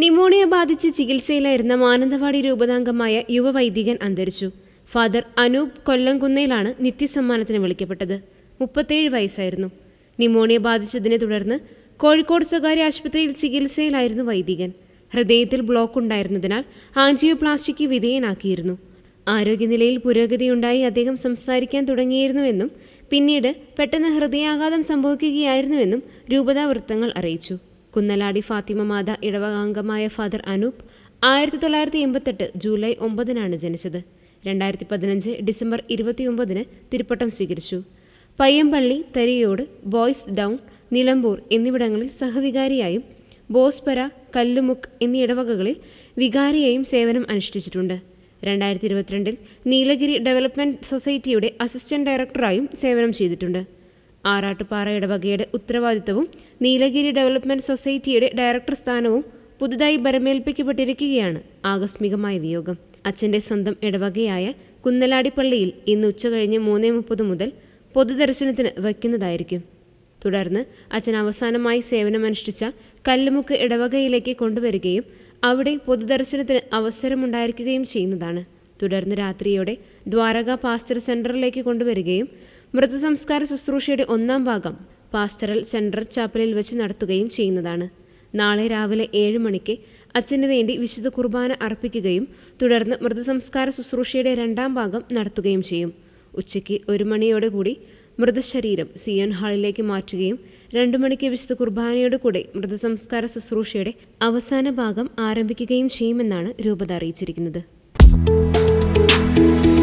Pneumonia ബാധിച്ച് ചികിത്സയിലായിരുന്ന മാനന്തവാടി രൂപതാംഗമായ യുവവൈദികൻ അന്തരിച്ചു. ഫാദർ അനൂപ് കൊല്ലംകുന്നയിലാണ് നിത്യസമ്മാനത്തിന് വിളിക്കപ്പെട്ടത്. മുപ്പത്തേഴ് വയസ്സായിരുന്നു. നിമോണിയ ബാധിച്ചതിനെ തുടർന്ന് കോഴിക്കോട് സ്വകാര്യ ആശുപത്രിയിൽ ചികിത്സയിലായിരുന്നു വൈദികൻ. ഹൃദയത്തിൽ ബ്ലോക്ക് ഉണ്ടായിരുന്നതിനാൽ ആൻജിയോപ്ലാസ്റ്റിക്ക് വിധേയനാക്കിയിരുന്നു. ആരോഗ്യനിലയിൽ പുരോഗതിയുണ്ടായി അദ്ദേഹം സംസാരിക്കാൻ തുടങ്ങിയിരുന്നുവെന്നും പിന്നീട് പെട്ടെന്ന് ഹൃദയാഘാതം സംഭവിക്കുകയായിരുന്നുവെന്നും രൂപതാ വൃത്തങ്ങൾ അറിയിച്ചു. കുന്നലാടി ഫാത്തിമ മാത ഇടവകാംഗമായ ഫാദർ അനൂപ് ആയിരത്തി തൊള്ളായിരത്തി എൺപത്തെട്ട് ജൂലൈ ഒമ്പതിനാണ് ജനിച്ചത്. രണ്ടായിരത്തി പതിനഞ്ച് ഡിസംബർ ഇരുപത്തിയൊമ്പതിന് തിരുപ്പട്ടം സ്വീകരിച്ചു. പയ്യമ്പള്ളി തരിയോട് ബോയ്സ് ഡൗൺ നിലമ്പൂർ എന്നിവിടങ്ങളിൽ സഹവികാരിയായും ബോസ്പര കല്ലുമുക്ക് എന്നീ ഇടവകകളിൽ വികാരിയായും സേവനം അനുഷ്ഠിച്ചിട്ടുണ്ട്. രണ്ടായിരത്തി ഇരുപത്തിരണ്ടിൽ നീലഗിരി ഡെവലപ്മെന്റ് സൊസൈറ്റിയുടെ അസിസ്റ്റന്റ് ഡയറക്ടറായും സേവനം ചെയ്തിട്ടുണ്ട്. ആറാട്ടുപാറ ഇടവകയുടെ ഉത്തരവാദിത്തവും നീലഗിരി ഡെവലപ്മെന്റ് സൊസൈറ്റിയുടെ ഡയറക്ടർ സ്ഥാനവും പുതുതായി ബരമേൽപ്പിക്കപ്പെട്ടിരിക്കുകയാണ് ആകസ്മികമായ വിയോഗം. അച്ഛന്റെ സ്വന്തം ഇടവകയായ കുന്നലാടിപ്പള്ളിയിൽ ഇന്ന് ഉച്ചകഴിഞ്ഞ് മൂന്നേ മുപ്പത് മുതൽ പൊതുദർശനത്തിന് വയ്ക്കുന്നതായിരിക്കും. തുടർന്ന് അച്ഛൻ അവസാനമായി സേവനമനുഷ്ഠിച്ച കല്ലുമുക്ക് ഇടവകയിലേക്ക് കൊണ്ടുവരികയും അവിടെ പൊതുദർശനത്തിന് അവസരമുണ്ടായിരിക്കുകയും ചെയ്യുന്നതാണ്. തുടർന്ന് രാത്രിയോടെ ദ്വാരക പാസ്റ്റർ സെന്ററിലേക്ക് കൊണ്ടുവരികയും മൃതസംസ്കാര ശുശ്രൂഷയുടെ ഒന്നാം ഭാഗം പാസ്റ്ററൽ സെൻട്രൽ ചാപ്പലിൽ വെച്ച് നടത്തുകയും ചെയ്യുന്നതാണ്. നാളെ രാവിലെ ഏഴ് മണിക്ക് അച്ഛന് വേണ്ടി വിശുദ്ധ കുർബാന അർപ്പിക്കുകയും തുടർന്ന് മൃതസംസ്കാര ശുശ്രൂഷയുടെ രണ്ടാം ഭാഗം നടത്തുകയും ചെയ്യും. ഉച്ചയ്ക്ക് ഒരു മണിയോടെ കൂടി മൃതശരീരം സിയോൻ ഹാളിലേക്ക് മാറ്റുകയും രണ്ടു മണിക്ക് വിശുദ്ധ കുർബാനയോട് കൂടെ മൃതസംസ്കാര ശുശ്രൂഷയുടെ അവസാന ഭാഗം ആരംഭിക്കുകയും ചെയ്യുമെന്നാണ് രൂപത അറിയിച്ചിരിക്കുന്നത്. Música